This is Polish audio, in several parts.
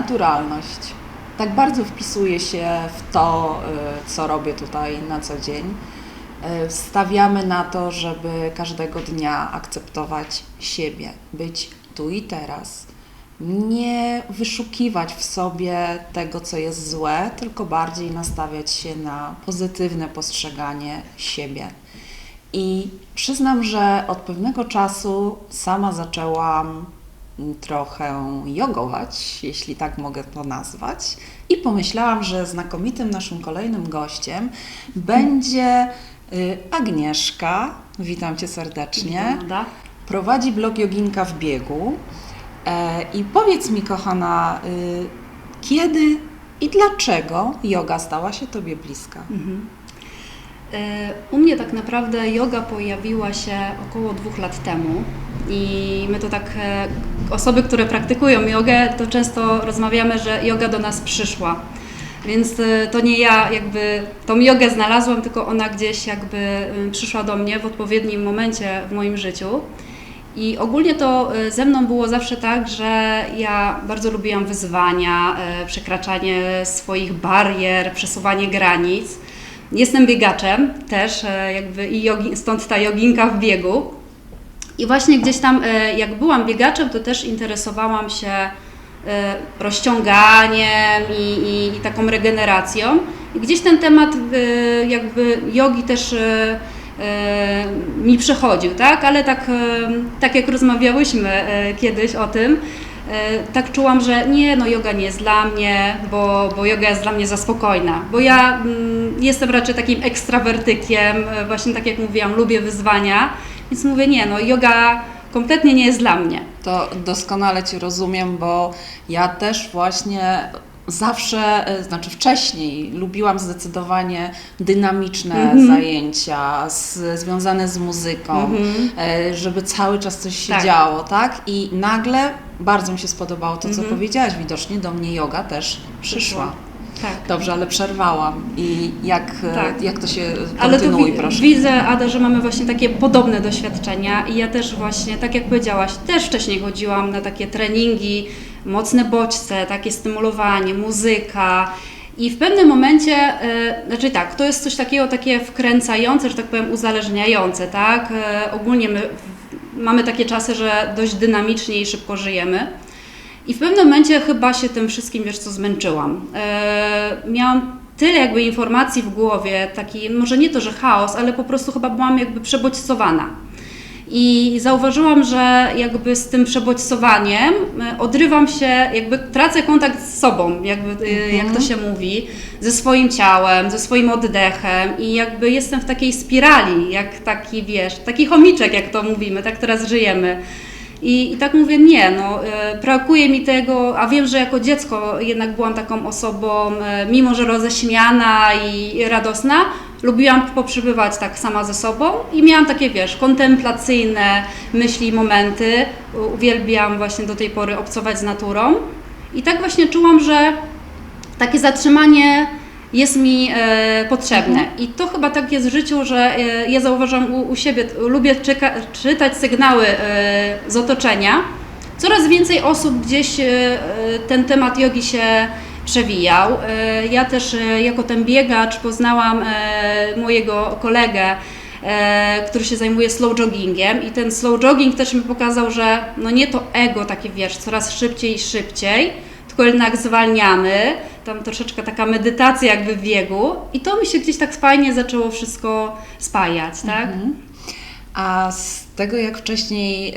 naturalność. Tak bardzo wpisuje się w to, y, co robię tutaj na co dzień. Y, Stawiamy na to, żeby każdego dnia akceptować siebie, być tu i teraz. Nie wyszukiwać w sobie tego, co jest złe, tylko bardziej nastawiać się na pozytywne postrzeganie siebie. I przyznam, że od pewnego czasu sama zaczęłam trochę jogować, jeśli tak mogę to nazwać. I pomyślałam, że znakomitym naszym kolejnym gościem będzie y, Agnieszka. Witam Cię serdecznie. Prawda? Prowadzi blog Joginka w biegu. E, I powiedz mi, kochana, y, kiedy i dlaczego yoga stała się Tobie bliska? E, U mnie tak naprawdę yoga pojawiła się około dwóch lat temu i my to tak, e, osoby, które praktykują jogę, to często rozmawiamy, że yoga do nas przyszła. Więc e, to nie ja jakby tą jogę znalazłam, tylko ona gdzieś jakby e, przyszła do mnie w odpowiednim momencie w moim życiu. I ogólnie to e, ze mną było zawsze tak, że ja bardzo lubiłam wyzwania, przekraczanie swoich barier, przesuwanie granic. Jestem biegaczem też, e, jakby i jogi, stąd ta joginka w biegu. I właśnie gdzieś tam, e, jak byłam biegaczem, to też interesowałam się e, rozciąganiem i, i, i taką regeneracją. I gdzieś ten temat jakby jogi też mi przychodził, tak? Ale tak, tak jak rozmawiałyśmy kiedyś o tym, tak czułam, że nie, no yoga nie jest dla mnie, bo, bo yoga jest dla mnie za spokojna. Bo ja mm, jestem raczej takim ekstrawertykiem, e, właśnie tak jak mówiłam, lubię wyzwania, więc mówię, nie, no yoga kompletnie nie jest dla mnie. To doskonale Cię rozumiem, bo ja też właśnie zawsze, e, znaczy wcześniej, lubiłam zdecydowanie dynamiczne Mhm. zajęcia z, związane z muzyką, Mhm. e, żeby cały czas coś się Tak. działo, tak? I nagle bardzo mi się spodobało to, co Mhm. powiedziałaś. Widocznie do mnie yoga też przyszła. Tak. Dobrze, ale przerwałam. I jak, e, Tak. jak to się Ale tu kontynuuj, wi- proszę. widzę, Ada, że mamy właśnie takie podobne doświadczenia i ja też właśnie, tak jak powiedziałaś, też wcześniej chodziłam na takie treningi, mocne bodźce, takie stymulowanie, muzyka i w pewnym momencie, e, znaczy tak, to jest coś takiego takie wkręcające, że tak powiem uzależniające, tak? E, ogólnie my mamy takie czasy, że dość dynamicznie i szybko żyjemy. I w pewnym momencie chyba się tym wszystkim, wiesz co, zmęczyłam. E, miałam tyle jakby informacji w głowie, taki, może nie to, że chaos, ale po prostu chyba byłam jakby przebodźcowana. I zauważyłam, że jakby z tym przebodźcowaniem e, odrywam się, jakby tracę kontakt z sobą, jakby, e, jak to się mówi, ze swoim ciałem, ze swoim oddechem i jakby jestem w takiej spirali, jak taki, wiesz, taki chomiczek, jak to mówimy, tak teraz żyjemy. I, I tak mówię, nie, no, e, brakuje mi tego, a wiem, że jako dziecko jednak byłam taką osobą, mimo że roześmiana i radosna, lubiłam poprzebywać tak sama ze sobą i miałam takie, wiesz, kontemplacyjne myśli, momenty. Uwielbiam właśnie do tej pory obcować z naturą. I tak właśnie czułam, że takie zatrzymanie jest mi e, potrzebne. I to chyba tak jest w życiu, że e, ja zauważam u, u siebie, lubię czyka, czytać sygnały e, z otoczenia. Coraz więcej osób gdzieś e, e, ten temat jogi się przewijał. E, ja też e, jako ten biegacz poznałam e, mojego kolegę, który się zajmuje slow joggingiem i ten slow jogging też mi pokazał, że no nie to ego takie wiesz, coraz szybciej i szybciej, tylko jednak zwalniamy, tam troszeczkę taka medytacja jakby w biegu i to mi się gdzieś tak fajnie zaczęło wszystko spajać, tak? Mhm. A z tego, jak wcześniej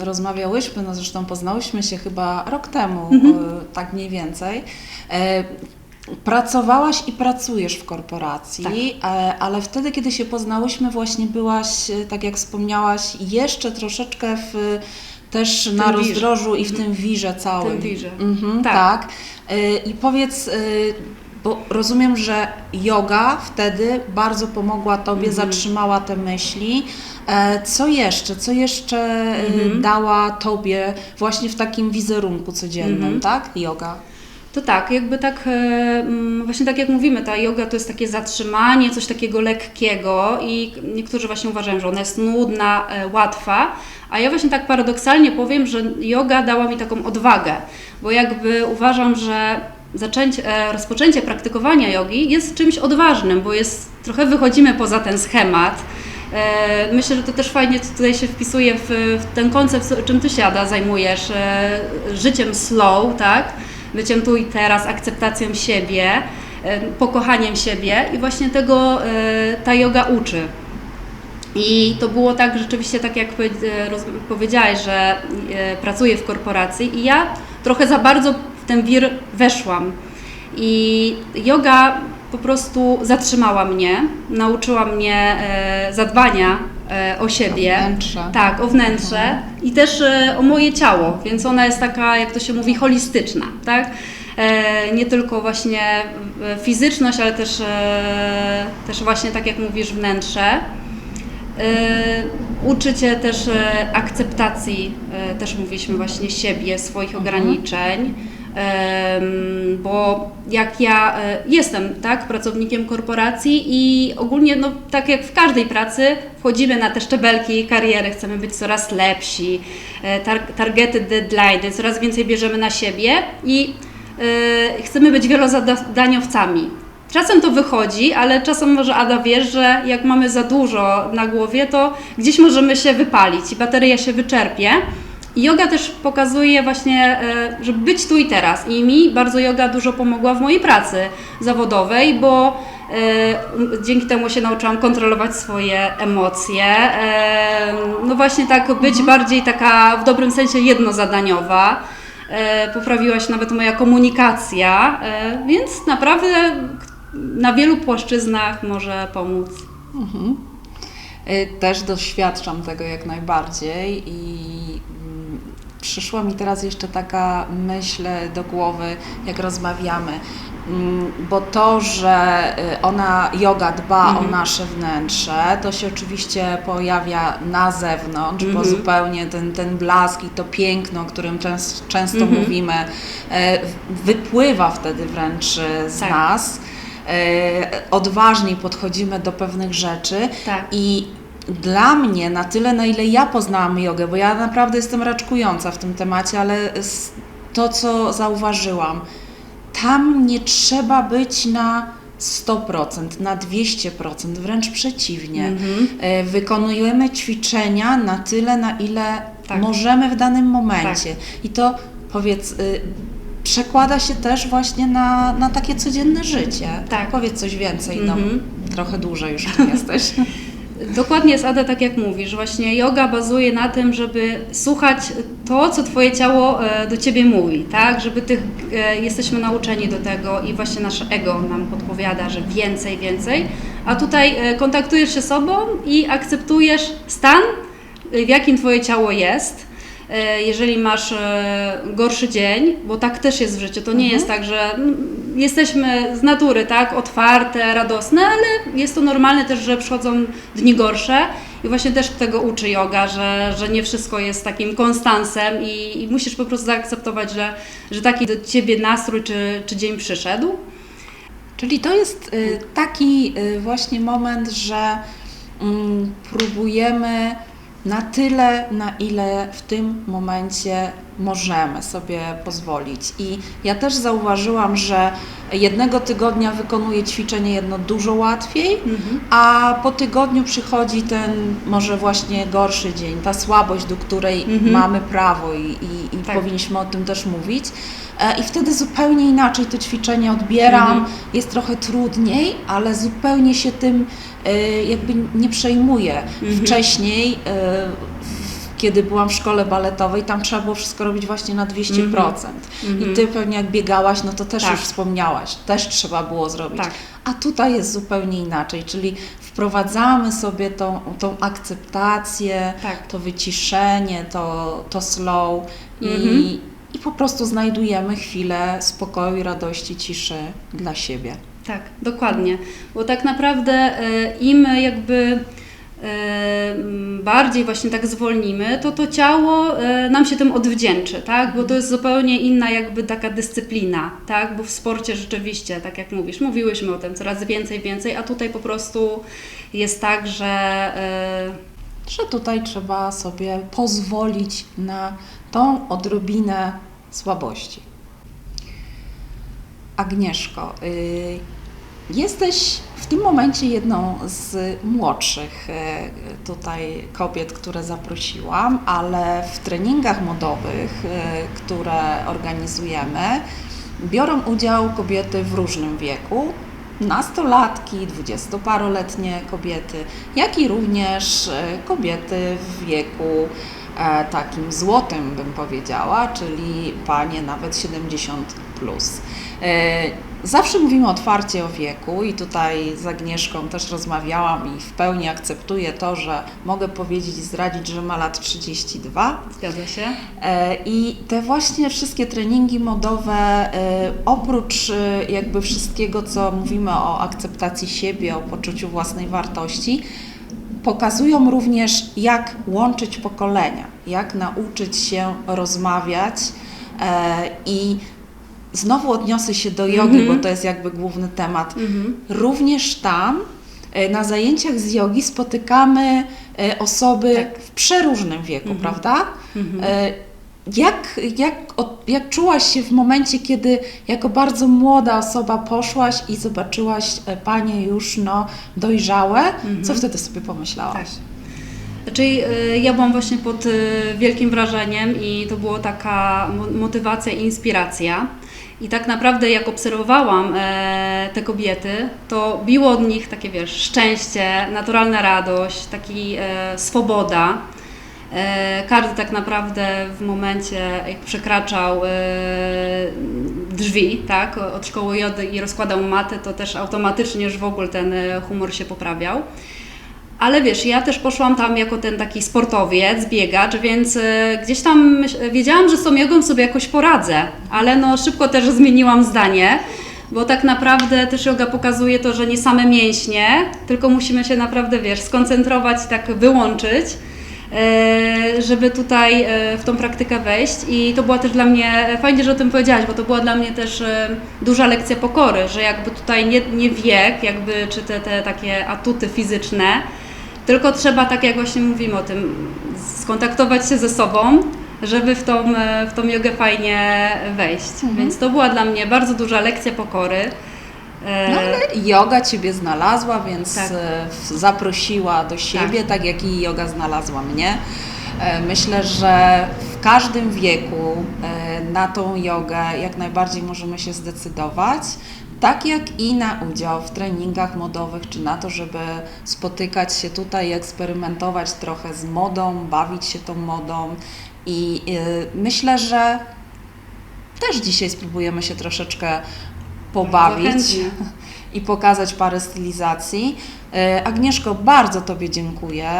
y, rozmawiałyśmy, no zresztą poznałyśmy się chyba rok temu, Mhm. y, tak mniej więcej. Y, pracowałaś i pracujesz w korporacji, Tak. e, ale wtedy, kiedy się poznałyśmy, właśnie byłaś, y, tak jak wspomniałaś, jeszcze troszeczkę w, też na wirze. rozdrożu i w tym wirze całym. tym wirze. Mhm, Tak. tak. Y, I powiedz, y, bo rozumiem, że yoga wtedy bardzo pomogła Tobie, Mhm. zatrzymała te myśli. E, Co jeszcze? Co jeszcze y, Mhm. dała Tobie właśnie w takim wizerunku codziennym, Mhm. tak? Yoga. To tak, jakby tak, e, mm, właśnie tak jak mówimy, ta yoga to jest takie zatrzymanie, coś takiego lekkiego i niektórzy właśnie uważają, że ona jest nudna, e, łatwa, a ja właśnie tak paradoksalnie powiem, że yoga dała mi taką odwagę, bo jakby uważam, że zaczęcie, rozpoczęcie praktykowania jogi jest czymś odważnym, bo jest, trochę wychodzimy poza ten schemat. E, Myślę, że to też fajnie tutaj się wpisuje w, w ten koncept, czym Ty się, Ada, zajmujesz, e, życiem slow, tak? Byciem tu i teraz, akceptacją siebie, e, pokochaniem siebie i właśnie tego ta yoga uczy. I to było tak rzeczywiście, tak jak powie- roz- powiedziałaś, że pracuję w korporacji i ja trochę za bardzo w ten wir weszłam. I yoga po prostu zatrzymała mnie, nauczyła mnie e, zadbania e, o siebie. wnętrze. Tak, o wnętrze i też e, o moje ciało, więc ona jest taka, jak to się mówi, holistyczna, tak? Nie tylko właśnie fizyczność, ale też, też właśnie tak jak mówisz, wnętrze. E, Uczy Cię też akceptacji, też mówiliśmy właśnie siebie, swoich ograniczeń, Em, bo jak ja e, jestem tak, pracownikiem korporacji i ogólnie no, tak jak w każdej pracy wchodzimy na te szczebelki kariery, chcemy być coraz lepsi, e, tar targety, deadline, coraz więcej bierzemy na siebie i e, chcemy być wielozadaniowcami. Czasem to wychodzi, ale czasem może Ada wiesz, że jak mamy za dużo na głowie, to gdzieś możemy się wypalić i bateria się wyczerpie. I yoga też pokazuje właśnie, e, żeby być tu i teraz. I mi bardzo yoga dużo pomogła w mojej pracy zawodowej, bo e, dzięki temu się nauczyłam kontrolować swoje emocje. E, no właśnie tak być bardziej taka w dobrym sensie jednozadaniowa. Poprawiła się nawet moja komunikacja, więc naprawdę na wielu płaszczyznach może pomóc. Mhm. Też doświadczam tego jak najbardziej i przyszła mi teraz jeszcze taka myśl do głowy, jak rozmawiamy. Mm, Bo to, że y, ona, yoga dba Mhm. o nasze wnętrze, to się oczywiście pojawia na zewnątrz, bo Mhm. zupełnie ten, ten blask i to piękno, o którym częs- często Mhm. mówimy, e, wypływa wtedy wręcz e, z Tak. nas. E, Odważniej podchodzimy do pewnych rzeczy Tak. i dla mnie, na tyle, na ile ja poznałam jogę, bo ja naprawdę jestem raczkująca w tym temacie, ale to, co zauważyłam, tam nie trzeba być na 100%, na 200%, wręcz przeciwnie. Mhm. E, Wykonujemy ćwiczenia na tyle, na ile Tak. możemy w danym momencie. I to powiedz, y, przekłada się też właśnie na, na takie codzienne życie. Tak. Powiedz coś więcej, Mhm. no, trochę dłużej już tu jesteś. Dokładnie jest Ada, tak jak mówisz. Właśnie yoga bazuje na tym, żeby słuchać to, co Twoje ciało e, do Ciebie mówi, tak? Żeby tych, e, jesteśmy nauczeni do tego i właśnie nasze ego nam podpowiada, że więcej, więcej. A tutaj e, kontaktujesz się sobą i akceptujesz stan, w jakim Twoje ciało jest. E, Jeżeli masz e, gorszy dzień, bo tak też jest w życiu, to nie Mhm. jest tak, że mm, jesteśmy z natury, tak, otwarte, radosne, ale jest to normalne też, że przychodzą dni gorsze i właśnie też tego uczy yoga, że, że nie wszystko jest takim konstansem i, i musisz po prostu zaakceptować, że, że taki do Ciebie nastrój czy, czy dzień przyszedł. Czyli to jest y, taki y, właśnie moment, że mm, próbujemy na tyle, na ile w tym momencie możemy sobie pozwolić. I ja też zauważyłam, że jednego tygodnia wykonuję ćwiczenie jedno dużo łatwiej, a po tygodniu przychodzi ten może właśnie gorszy dzień, ta słabość, do której Mhm. mamy prawo i, i, i Tak. powinniśmy o tym też mówić. E, I wtedy zupełnie inaczej to ćwiczenie odbieram, Mhm. jest trochę trudniej, ale zupełnie się tym e, jakby nie przejmuję. Mhm. Wcześniej, e, kiedy byłam w szkole baletowej, tam trzeba było wszystko robić właśnie na 200%. Mhm. I ty pewnie jak biegałaś, no to też Tak. już wspomniałaś, też trzeba było zrobić. Tak. A tutaj jest zupełnie inaczej, czyli wprowadzamy sobie tą, tą akceptację, Tak. to wyciszenie, to, to slow i, Mhm. i po prostu znajdujemy chwilę spokoju, radości, ciszy dla siebie. Tak, dokładnie. Bo tak naprawdę e, im jakby m, bardziej właśnie tak zwolnimy, to to ciało e, nam się tym odwdzięczy, tak? Bo to jest zupełnie inna jakby taka dyscyplina, tak? Bo w sporcie rzeczywiście, tak jak mówisz, mówiłyśmy o tym coraz więcej, więcej, a tutaj po prostu jest tak, że e, Że tutaj trzeba sobie pozwolić na tą odrobinę słabości. Agnieszko, y, jesteś w tym momencie jedną z młodszych y, tutaj kobiet, które zaprosiłam, ale w treningach modowych, y, które organizujemy, biorą udział kobiety w różnym wieku. Nastolatki, dwudziestoparoletnie kobiety, jak i również kobiety w wieku takim złotym, bym powiedziała, czyli panie nawet 70 plus. E, Zawsze mówimy otwarcie o wieku i tutaj z Agnieszką też rozmawiałam i w pełni akceptuję to, że mogę powiedzieć i zdradzić, że ma lat 32. zgadza się. E, I te właśnie wszystkie treningi modowe, e, oprócz e, jakby wszystkiego, co mówimy o akceptacji siebie, o poczuciu własnej wartości, pokazują również, jak łączyć pokolenia, jak nauczyć się rozmawiać e, i znowu odniosę się do jogi, Mhm. bo to jest jakby główny temat. Mhm. Również tam e, na zajęciach z jogi spotykamy e, osoby Tak. w przeróżnym wieku, Mhm. prawda? Mhm. E, Jak, jak, jak czułaś się w momencie, kiedy jako bardzo młoda osoba poszłaś i zobaczyłaś e, panie już no, dojrzałe? Co wtedy sobie pomyślałaś? Tak. Czyli y, ja byłam właśnie pod y, wielkim wrażeniem i to była taka mo- motywacja i inspiracja. I tak naprawdę jak obserwowałam e, te kobiety, to biło od nich takie, wiesz, szczęście, naturalna radość, taki e, swoboda. E, każdy tak naprawdę w momencie, jak przekraczał e, drzwi, tak, od szkoły jody i rozkładał matę, to też automatycznie już w ogóle ten e, humor się poprawiał. Ale wiesz, ja też poszłam tam jako ten taki sportowiec, biegacz, więc gdzieś tam wiedziałam, że z tą jogą sobie jakoś poradzę, ale no szybko też zmieniłam zdanie, bo tak naprawdę też yoga pokazuje to, że nie same mięśnie, tylko musimy się naprawdę, wiesz, skoncentrować tak wyłączyć, żeby tutaj e, w tą praktykę wejść i to była też dla mnie, fajnie, że o tym powiedziałaś, bo to była dla mnie też e, duża lekcja pokory, że jakby tutaj nie, nie wiek, jakby czy te, te takie atuty fizyczne, tylko trzeba, tak jak właśnie mówimy o tym, skontaktować się ze sobą, żeby w tą, e, w tą jogę fajnie wejść. Mhm. Więc to była dla mnie bardzo duża lekcja pokory. E, No ale yoga Ciebie znalazła, więc Tak. e, zaprosiła do siebie, tak. jak i yoga znalazła mnie. E, Myślę, że w każdym wieku na tą jogę jak najbardziej możemy się zdecydować. Tak jak i na udział w treningach modowych, czy na to, żeby spotykać się tutaj, eksperymentować trochę z modą, bawić się tą modą. I myślę, że też dzisiaj spróbujemy się troszeczkę pobawić chętnie. i pokazać parę stylizacji. E, Agnieszko, bardzo Tobie dziękuję.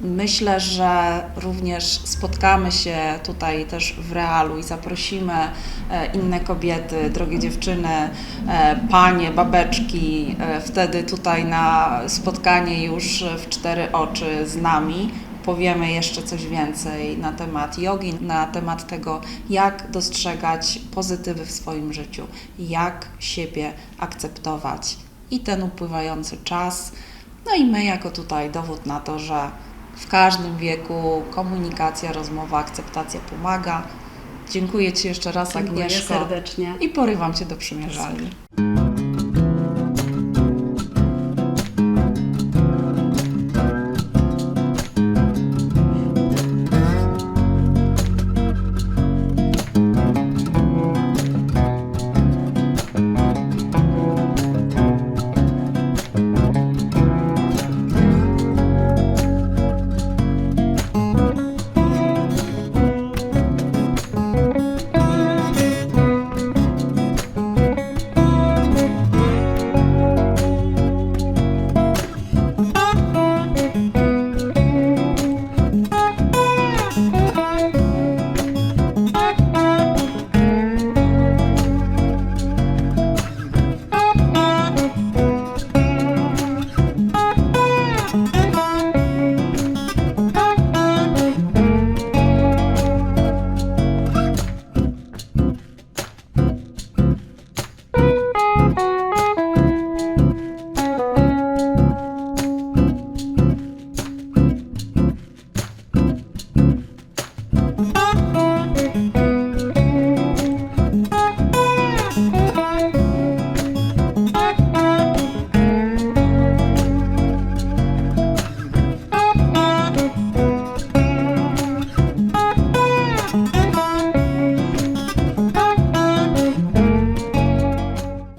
Myślę, że również spotkamy się tutaj też w realu i zaprosimy e, inne kobiety, drogie dziewczyny, e, panie, babeczki, wtedy tutaj na spotkanie już w cztery oczy z nami. Powiemy jeszcze coś więcej na temat jogi, na temat tego, jak dostrzegać pozytywy w swoim życiu, jak siebie akceptować i ten upływający czas. No i my, jako tutaj dowód na to, że w każdym wieku komunikacja, rozmowa, akceptacja pomaga. Dziękuję Ci jeszcze raz, dziękuję Agnieszko, serdecznie. i porywam Cię do przymierzalni.